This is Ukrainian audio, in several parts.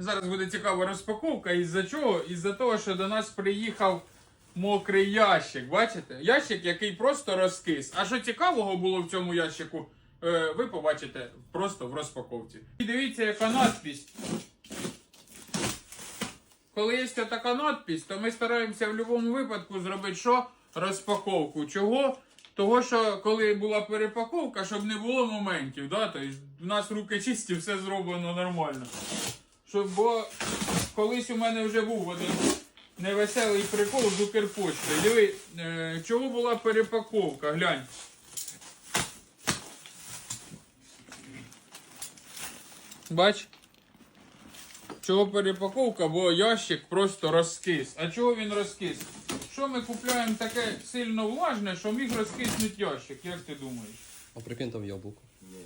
Зараз буде цікава розпаковка. Із-за чого? Із-за того, що до нас приїхав мокрий ящик. Бачите? Ящик, який просто розкис. А що цікавого було в цьому ящику, е, ви побачите просто в розпаковці. І дивіться, яка надпись. Коли є така надпись, то ми стараємося в будь-якому випадку зробити що? Розпаковку. Чого? Того, що коли була перепаковка, щоб не було моментів, да? тобто у нас руки чисті, все зроблено нормально. Щоб, бо колись у мене вже був один невеселий прикол з Укрпочтою. Диви, е, чого була перепаковка? Глянь. Бач? Чого перепаковка, бо ящик просто розкис. А чого він розкис? Що ми купляємо таке сильно влажне, що міг розкиснути ящик, як ти думаєш? А прикинь там яблуко.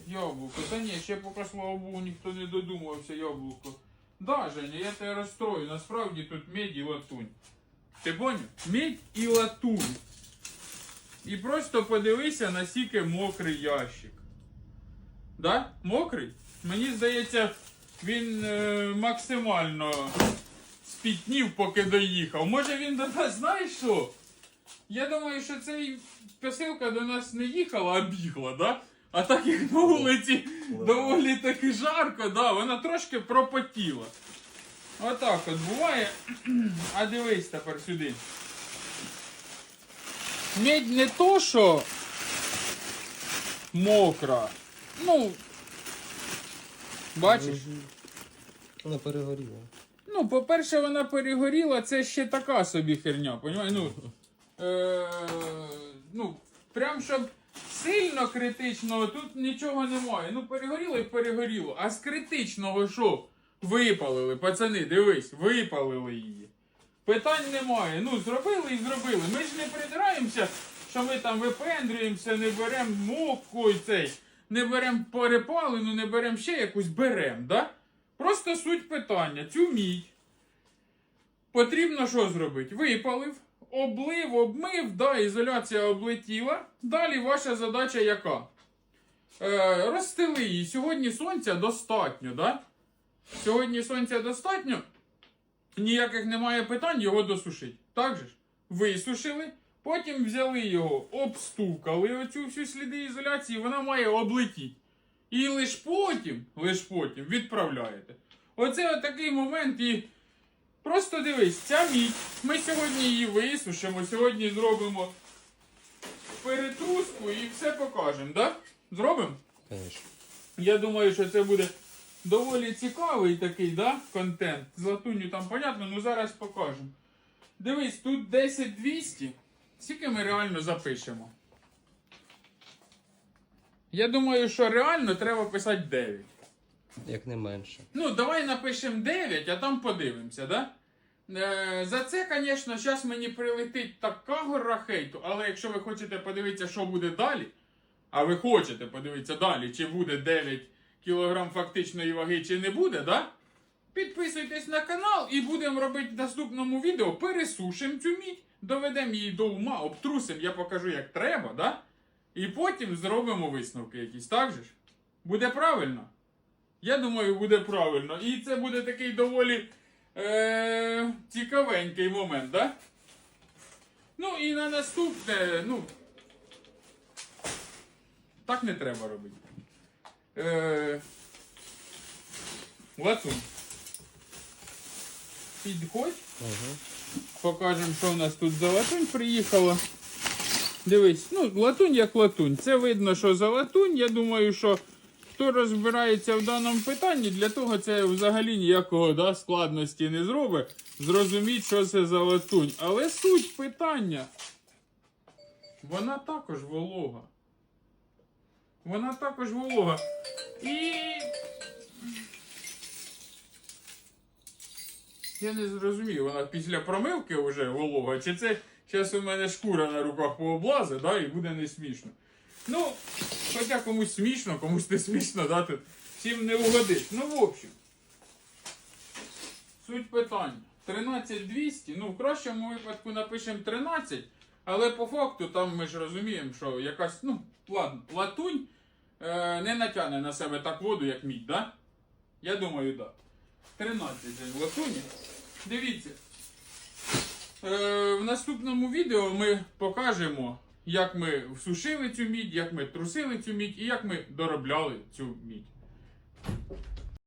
Яблуко. Та ні, ще поки слава Богу, ніхто не додумався яблуко. Да, Женя, я тебе розстрою. Насправді тут медь і латунь. Ти поняв? Медь і латунь. І просто подивися, наскільки мокрий ящик. Да? Мокрий? Мені здається, він е, максимально спітнів, поки доїхав. Може він до нас, знаєш що? Я думаю, що цей посилка до нас не їхала, а бігла, да? А так як на вулиці доволі таки жарко, да, вона трошки пропотіла. Отак от буває. А дивись тепер сюди. Медь не то, що мокра. Ну. Бачиш? Вона перегоріла. Ну, по-перше, вона перегоріла, це ще така собі херня, понімаєш? Ну, е, ну, прям щоб сильно критичного тут нічого немає. Ну, перегоріло і перегоріло. А з критичного що? Випалили, пацани, дивись, випалили її. Питань немає. Ну, зробили і зробили. Ми ж не придираємося, що ми там випендрюємося, не беремо мокку і цей, не беремо перепалену, не беремо ще якусь беремо, да? Просто суть питання. Цю мідь потрібно що зробити? Випалив, облив, обмив, да, ізоляція облетіла. Далі ваша задача яка? Е, розстели її. Сьогодні сонця достатньо, да? Сьогодні сонця достатньо. Ніяких немає питань його досушити. Так же ж? Висушили, потім взяли його, обстукали оцю всю сліди ізоляції, вона має облетіти. І лиш потім, лиш потім відправляєте. Оце отакий момент і. Просто дивись, ця мідь. Ми сьогодні її висушимо, сьогодні зробимо перетруску і все покажемо, да? Зробимо? Конечно. Я думаю, що це буде доволі цікавий такий, да, контент. З латунню там понятно, ну зараз покажемо. Дивись, тут 10-200. Скільки ми реально запишемо? Я думаю, що реально треба писати 9. Як не менше. Ну, давай напишемо 9, а там подивимося, да? Е, за це, звісно, зараз мені прилетить така гора хейту, але якщо ви хочете подивитися, що буде далі, а ви хочете подивитися далі, чи буде 9 кг фактичної ваги, чи не буде, да? Підписуйтесь на канал і будемо робити в наступному відео. Пересушимо цю мідь, доведемо її до ума, обтрусимо, я покажу, як треба, да? І потім зробимо висновки якісь, так же ж? Буде правильно? Я думаю, буде правильно. І це буде такий доволі е- цікавенький момент, да? Ну і на наступне, ну. Так не треба робити. Е- Латунь. Підходь. Угу. Покажемо, що в нас тут за латунь приїхала. Дивись, ну, латунь як латунь. Це видно, що за латунь. Я думаю, що хто розбирається в даному питанні, для того це взагалі ніякого да, складності не зробить. Зрозуміть, що це за латунь. Але суть питання. Вона також волога. Вона також волога. І. Я не зрозумів, вона після промивки вже волога, чи це зараз у мене шкура на руках пооблазе, да, і буде не смішно. Ну, хоча комусь смішно, комусь не смішно, да, тут всім не угодить. Ну, в общем, суть питання. 13200, ну в кращому випадку напишемо 13, але по факту там ми ж розуміємо, що якась, ну, латунь е, не натягне на себе так воду, як мідь, да? Я думаю, так. Да. 13 же в латуні. Дивіться. Е, в наступному відео ми покажемо, як ми всушили цю мідь, як ми трусили цю мідь і як ми доробляли цю мідь.